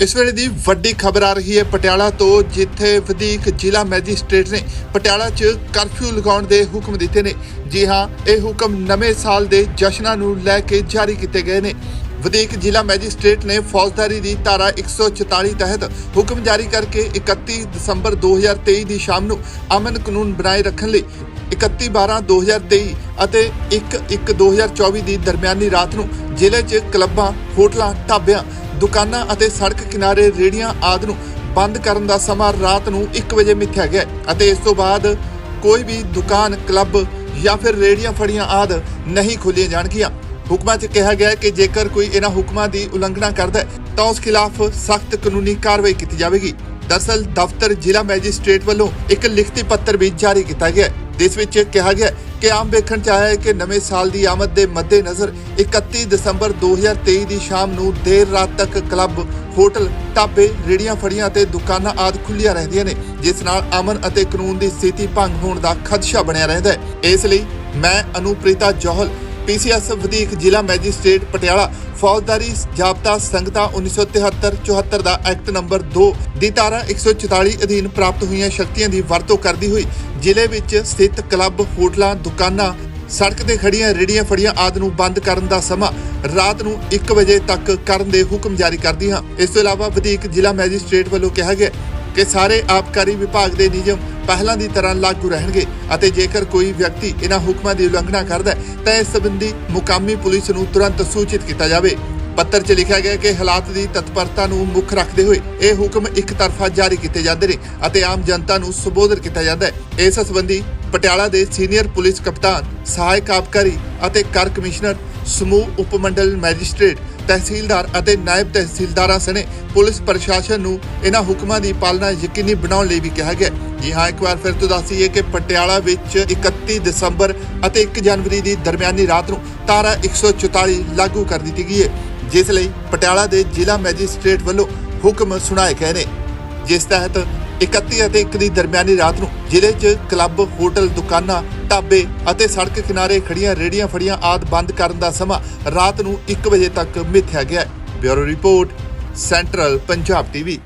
ਇਸ ਵੇਲੇ ਦੀ ਵੱਡੀ ਖਬਰ ਆ ਰਹੀ ਹੈ ਪਟਿਆਲਾ ਤੋਂ, ਜਿੱਥੇ ਵਧੀਕ ਜ਼ਿਲ੍ਹਾ ਮੈਜਿਸਟ੍ਰੇਟ ਨੇ ਪਟਿਆਲਾ 'ਚ ਕਰਫਿਊ ਲਗਾਉਣ ਦੇ ਹੁਕਮ ਦਿੱਤੇ ਨੇ। ਜੀ ਹਾਂ, ਇਹ ਹੁਕਮ ਨਵੇਂ ਸਾਲ ਦੇ ਜਸ਼ਨਾਂ ਨੂੰ ਲੈ ਕੇ ਜਾਰੀ ਕੀਤੇ ਗਏ ਨੇ। ਵਧੀਕ ਜ਼ਿਲ੍ਹਾ ਮੈਜਿਸਟ੍ਰੇਟ ਨੇ ਫੌਜਦਾਰੀ ਦੀ ਧਾਰਾ 144 ਤਹਿਤ ਹੁਕਮ ਜਾਰੀ ਕਰਕੇ 31 ਦਸੰਬਰ 2023 ਦੀ ਸ਼ਾਮ ਨੂੰ ਅਮਨ ਕਾਨੂੰਨ ਬਣਾਏ ਰੱਖਣ ਲਈ 31 12 2023 ਅਤੇ 1 1 2024 ਦੀ ਦਰਮਿਆਨੀ ਰਾਤ ਨੂੰ ਜ਼ਿਲ੍ਹੇ 'ਚ ਕਲੱਬਾਂ, ਹੋਟਲਾਂ, ਢਾਬਿਆਂ, ਦੁਕਾਨਾਂ ਅਤੇ ਸੜਕ ਕਿਨਾਰੇ ਰੇੜੀਆਂ ਆਦਿ ਨੂੰ ਬੰਦ ਕਰਨ ਦਾ ਸਮਾਂ ਰਾਤ ਨੂੰ 1 ਵਜੇ ਮਿੱਥਿਆ ਗਿਆ ਅਤੇ ਇਸ ਤੋਂ ਬਾਅਦ ਕੋਈ ਵੀ ਦੁਕਾਨ, ਕਲੱਬ ਜਾਂ ਫਿਰ ਰੇੜੀਆਂ ਫੜੀਆਂ ਆਦਿ ਨਹੀਂ ਖੋਲ੍ਹੀਆਂ ਜਾਣਗੀਆਂ। ਹੁਕਮਾਂ 'ਚ ਕਿਹਾ ਗਿਆ ਹੈ ਕਿ ਜੇਕਰ ਕੋਈ ਇਹਨਾਂ ਹੁਕਮਾਂ ਦੀ ਉਲੰਘਣਾ ਕਰਦਾ ਹੈ, ਤਾਂ ਉਸ ਖਿਲਾਫ ਸਖਤ ਕਾਨੂੰਨੀ ਕਾਰਵਾਈ ਕੀਤੀ ਜਾਵੇਗੀ। ਦਰਸਲ, ਦਫ਼ਤਰ ਜ਼ਿਲ੍ਹਾ ਮੈਜਿਸਟ੍ਰੇਟ ਵੱਲੋਂ ਇੱਕ ਲਿਖਤੀ ਪੱਤਰ ਵੀ ਜਾਰੀ ਕੀਤਾ ਗਿਆ ਹੈ। ਜਿਸ ਵਿੱਚ ਕਿਹਾ ਗਿਆ ਕਿ ਆਮ ਵੇਖਣ ਚ ਆਇਆ ਹੈ ਕਿ ਨਵੇਂ ਸਾਲ ਦੀ ਆਮਦ ਦੇ ਮੱਦੇਨਜ਼ਰ 31 ਦਸੰਬਰ 2023 ਦੀ ਸ਼ਾਮ ਨੂੰ ਦੇਰ ਰਾਤ ਤੱਕ ਕਲੱਬ, ਹੋਟਲ, ਢਾਬੇ ਰੇੜੀਆਂ ਫੜੀਆਂ ਅਤੇ ਦੁਕਾਨਾਂ ਆਦਿ ਖੁੱਲੀਆਂ ਰਹਿੰਦੀਆਂ ਨੇ, ਜਿਸ ਨਾਲ ਅਮਨ ਅਤੇ ਕਾਨੂੰਨ ਦੀ ਸਥਿਤੀ ਭੰਗ ਹੋਣ ਦਾ ਖਦਸ਼ਾ ਬਣਿਆ ਰਹਿੰਦਾ ਹੈ। ਇਸ ਲਈ ਮੈਂ ਅਨੁਪ੍ਰੀਤਾ ਜੋਹਲ ਪੀਸੀਐਸ ਵਧੀਕ ਜ਼ਿਲ੍ਹਾ ਮੈਜਿਸਟ੍ਰੇਟ ਪਟਿਆਲਾ ਫੌਜਦਾਰੀ ਜਾਬਤਾ ਸੰਗਤਾ 1973 74 ਦਾ ਐਕਟ ਨੰਬਰ 2 ਦੀ ਧਾਰਾ 144 ਅਧੀਨ ਪ੍ਰਾਪਤ ਹੋਈਆਂ ਸ਼ਕਤੀਆਂ ਦੀ ਵਰਤੋਂ ਕਰਦੀ ਹੋਈ ਜ਼ਿਲ੍ਹੇ ਵਿੱਚ ਸਥਿਤ ਕਲੱਬ, ਹੋਟਲਾਂ, ਦੁਕਾਨਾਂ, ਸੜਕ ਤੇ ਖੜੀਆਂ ਰੇੜੀਆਂ ਫੜੀਆਂ ਆਦਿ ਨੂੰ ਬੰਦ ਕਰਨ ਦਾ ਸਮਾਂ ਰਾਤ ਨੂੰ 1 ਵਜੇ ਤੱਕ ਕਰਨ ਦੇ ਹੁਕਮ ਜਾਰੀ ਕਰਦੀ ਹਾਂ ਇਸ ਤੋਂ ਇਲਾਵਾ ਵਧੀਕ ਜ਼ਿਲ੍ਹਾ ਮੈਜਿਸਟ੍ਰੇਟ ਵੱਲੋਂ ਕਿਹਾ ਗਿਆ ਕਿ ਸਾਰੇ ਆਬਕਾਰੀ ਵਿਭਾਗ ਦੇ ਨਿਯਮ ਪਹਿਲਾਂ ਦੀ ਤਰ੍ਹਾਂ ਲਾਗੂ ਰਹਿਣਗੇ ਅਤੇ ਜੇਕਰ ਕੋਈ ਵਿਅਕਤੀ ਇਹਨਾਂ ਹੁਕਮਾਂ ਦੀ ਉਲੰਘਣਾ ਕਰਦਾ ਹੈ, ਤਾਂ ਇਸ ਸੰਬੰਧੀ ਮੁਕਾਮੀ ਪੁਲਿਸ ਨੂੰ ਤੁਰੰਤ ਸੂਚਿਤ ਕੀਤਾ ਜਾਵੇ। ਪੱਤਰ 'ਚ ਲਿਖਿਆ ਗਿਆ ਕਿ ਹਾਲਾਤ ਦੀ ਤਤਪਰਤਾ ਨੂੰ ਮੁੱਖ ਰੱਖਦੇ ਹੋਏ ਇਹ ਹੁਕਮ ਇੱਕ ਤਰਫਾ ਜਾਰੀ ਕੀਤੇ ਜਾਂਦੇ ਨੇ ਅਤੇ ਆਮ ਜਨਤਾ ਨੂੰ ਸੰਬੋਧਨ ਕੀਤਾ ਜਾਂਦਾ ਹੈ। ਇਸ ਸੰਬੰਧੀ ਪਟਿਆਲਾ ਦੇ ਸੀਨੀਅਰ ਪੁਲਿਸ ਕਪਤਾਨ, ਸਹਾਇਕ ਆਬਕਾਰੀ ਅਤੇ ਕਰ ਕਮਿਸ਼ਨਰ, ਸਮੂਹ ਉਪਮੰਡਲ ਮੈਜਿਸਟ੍ਰੇਟ, ਤਹਿਸੀਲਦਾਰ ਅਤੇ ਨਾਇਬ ਤਹਿਸੀਲਦਾਰਾਂ ਸਣੇ ਪੁਲਿਸ ਪ੍ਰਸ਼ਾਸਨ ਨੂੰ ਇਹਨਾਂ ਹੁਕਮਾਂ ਦੀ ਪਾਲਣਾ ਯਕੀਨੀ ਬਣਾਉਣ ਲਈ ਵੀ ਕਿਹਾ ਗਿਆ ਜੀ ਹਾਂ, ਇੱਕ ਵਾਰ ਫਿਰ ਤੋਂ ਦੱਸ ਦਈਏ ਕਿ ਪਟਿਆਲਾ ਵਿੱਚ 31 ਦਸੰਬਰ ਅਤੇ 1 ਜਨਵਰੀ ਦੀ ਦਰਮਿਆਨੀ ਰਾਤ ਨੂੰ ਧਾਰਾ 144 ਲਾਗੂ ਕਰ ਦਿੱਤੀ ਗਈ ਹੈ, ਜਿਸ ਲਈ ਪਟਿਆਲਾ ਦੇ ਜ਼ਿਲ੍ਹਾ ਮੈਜਿਸਟ੍ਰੇਟ ਵੱਲੋਂ ਹੁਕਮ ਸੁਣਾਏ ਗਏ ਨੇ। ਜਿਸ ਤਹਿਤ 31 ਅਤੇ 1 ਦੀ ਦਰਮਿਆਨੀ ਰਾਤ ਨੂੰ ਜ਼ਿਲ੍ਹੇ 'ਚ ਕਲੱਬ, ਹੋਟਲ, ਦੁਕਾਨਾਂ, ਢਾਬੇ ਅਤੇ ਸੜਕ ਕਿਨਾਰੇ ਖੜੀਆਂ ਰੇੜੀਆਂ ਫੜੀਆਂ ਆਦ ਬੰਦ ਕਰਨ ਦਾ ਸਮਾਂ ਰਾਤ ਨੂੰ 1 ਵਜੇ ਤੱਕ ਮਿੱਥਿਆ ਗਿਆ ਹੈ। Bureau report, central Punjab TV.